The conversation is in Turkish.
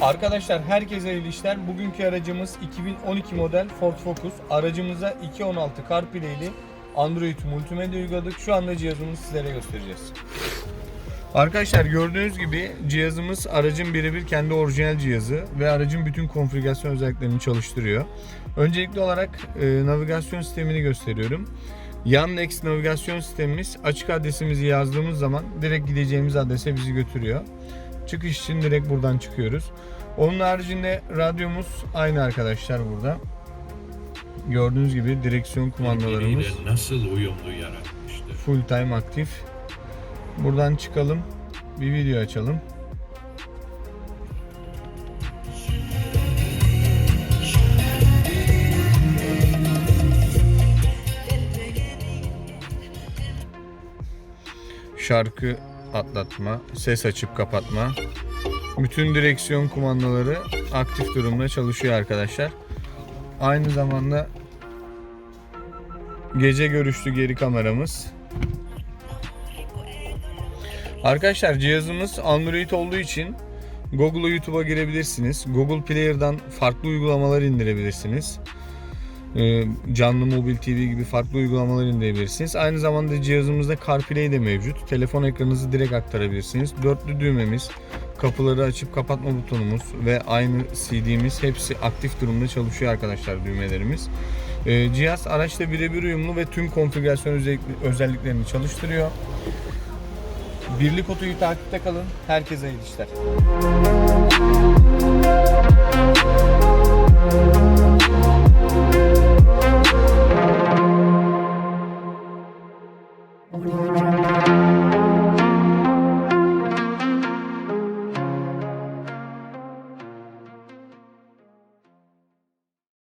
Arkadaşlar herkese hayırlı işler. Bugünkü aracımız 2012 model Ford Focus. Aracımıza 2.16 CarPlay'li Android multimedya uyguladık. Şu anda cihazımızı sizlere göstereceğiz. Arkadaşlar gördüğünüz gibi cihazımız aracın birebir kendi orijinal cihazı ve aracın bütün konfigürasyon özelliklerini çalıştırıyor. Öncelikli olarak e, navigasyon sistemini gösteriyorum. Yandex navigasyon sistemimiz açık adresimizi yazdığımız zaman direkt gideceğimiz adrese bizi götürüyor. Çıkış için direkt buradan çıkıyoruz. Onun haricinde radyomuz aynı arkadaşlar burada. Gördüğünüz gibi direksiyon kumandalarımız nasıl uyumlu yaratmıştır. full time aktif. Buradan çıkalım. Bir video açalım. Şarkı atlatma, ses açıp kapatma. Bütün direksiyon kumandaları aktif durumda çalışıyor arkadaşlar. Aynı zamanda gece görüşlü geri kameramız. Arkadaşlar cihazımız Android olduğu için Google'a YouTube'a girebilirsiniz. Google Player'dan farklı uygulamalar indirebilirsiniz. Ee, Canlı Mobil TV gibi farklı uygulamalar indirebilirsiniz. Aynı zamanda cihazımızda CarPlay de mevcut. Telefon ekranınızı direkt aktarabilirsiniz. Dörtlü düğmemiz, kapıları açıp kapatma butonumuz ve aynı CD'miz hepsi aktif durumda çalışıyor arkadaşlar düğmelerimiz. Ee, cihaz araçla birebir uyumlu ve tüm konfigürasyon özellik- özelliklerini çalıştırıyor. Birlik otoyu takipte kalın. Herkese iyi işler.